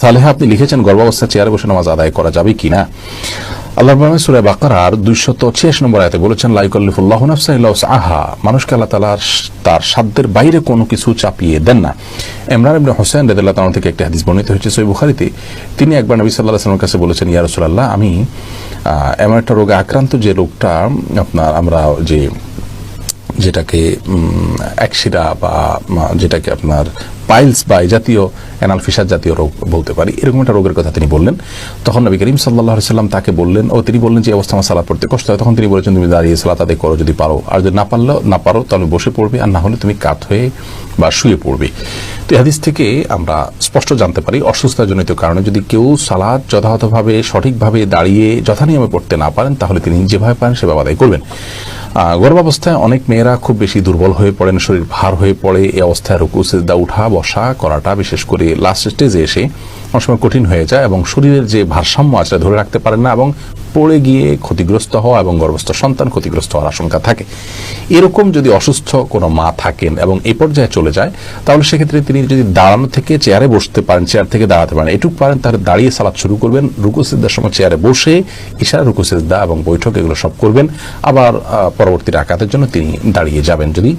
সালেহা, আপনি লিখেছেন গর্ভাবস্থা চেয়ারে বসে নামাজ আদায় করা যাবে কিনা? আল্লাহ সুরে বাকারার দুইশত ছিয়াশি নম্বর আয়তে বলেছেন লাইকল্লিফুল্লাহ আহা মানুষকে আল্লাহ তালা তার সাধ্যের বাইরে কোনো কিছু চাপিয়ে দেন না। ইমরান ইবনে হোসেন রেদুল্লাহ তাআলা থেকে একটি হাদিস বর্ণিত হয়েছে সই বুখারিতে। তিনি একবার নবী সাল্লাহ আসলামের কাছে বলেছেন, ইয়া রাসূলুল্লাহ, আমি এমন একটা রোগে আক্রান্ত যে রোগটা আপনার, আমরা যে, যেটাকে একশিরা বা যেটাকে আপনার পাইলস বা জাতীয় অ্যানাল ফিসার জাতীয় রোগ বলতে পারি। এরকম একটা রোগের কথা তিনি বললেন। তখন নবী করিম সাল্লাহ সাল্লাম তাকে বললেন, ও তিনি বললেন যে অবস্থা আমার সালাদ পড়তে কষ্ট হয়। তখন তিনি বলেছেন, তুমি দাঁড়িয়ে সালাত আদায় করো যদি পারো। আর যদি না পারলেও না পারো, তাহলে বসে পড়বে। আর না হলে তুমি কাত হয়ে বা শুয়ে পড়বে। তো হাদিস থেকে আমরা স্পষ্ট জানতে পারি, অসুস্থতাজনিত কারণে। যদি কেউ সালাদ যথাযথভাবে, সঠিকভাবে দাঁড়িয়ে যথানিয়মে পড়তে না পারেন, তাহলে তিনি যেভাবে পারেন সেভাবে আদায় করবেন। গর্ভাবস্থায় অনেক মেয়েরা খুব বেশি দুর্বল হয়ে পড়েন, শরীর ভার হয়ে পড়ে, এই অবস্থায় রুকু, সেজদা, উঠা, বসা করাটা বিশেষ করে লাস্ট স্টেজে এসে অনেক সময় কঠিন হয়ে যায় এবং শরীরের যে ভারসাম্য আছে ধরে রাখতে পারেন না এবং পড়ে গিয়ে ক্ষতিগ্রস্ত হওয়া এবং গর্ভস্থ সন্তান ক্ষতিগ্রস্ত হওয়ার আশঙ্কা থাকে। এরকম যদি অসুস্থ কোনো মা থাকেন এবং এই পর্যায়ে চলে যায়, তাহলে সেক্ষেত্রে তিনি যদি দাঁড়ানো থেকে চেয়ারে বসতে পারেন, চেয়ার থেকে দাঁড়াতে পারেন, এটুকু পারেন, তাহলে দাঁড়িয়ে সালাদ শুরু করবেন, রুকু সিদ্ধার সময় চেয়ারে বসে ইশারা, রুকু সিদ্ধা এবং বৈঠক এগুলো সব করবেন। আবার পরবর্তী রাকাতের জন্য তিনি দাঁড়িয়ে যাবেন। যদি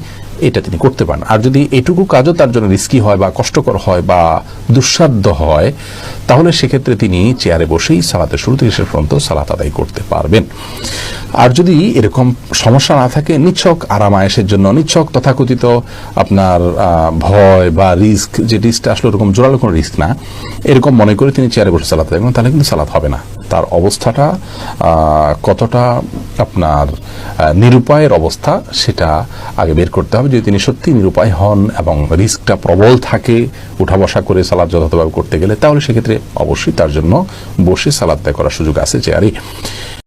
এটা তিনি করতে পারেন। আর যদি এটুকু কাজও তার জন্য রিস্কি হয় বা কষ্টকর হয় বা দুঃসাধ্য হয়, তাহলে সেক্ষেত্রে তিনি চেয়ারে বসেই সালাতের শুরু থেকে শেষ পর্যন্ত সালাত আদায় করতে পারবেন। আর যদি এরকম সমস্যা না থাকে, নিছক আরামায়েশের জন্য নিচ্ছক তথাকথিত আপনার ভয় বা রিস্ক যে রিস্কটা আসলে ওরকম জোরালো কোনো রিস্ক না, এরকম মনে করে তিনি চেয়ারে বসে সালাত আদায় করেন তাহলে কিন্তু সালাত হবে না। তার অবস্থাটা কতটা আপনার নিরুপায়ের অবস্থা, সেটা আগে বের করতে হবে। যদি তিনি সত্যি নিরুপায় হন এবং রিস্কটা প্রবল থাকে উঠা বসা করে সালাদ যথাযথভাবে করতে গেলে, তাহলে সেক্ষেত্রে অবশ্যই তার জন্য বসে সালাদ ত্যাগ করার সুযোগ আছে চেয়ারে